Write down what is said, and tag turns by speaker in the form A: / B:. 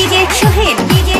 A: DJ Sohel DJ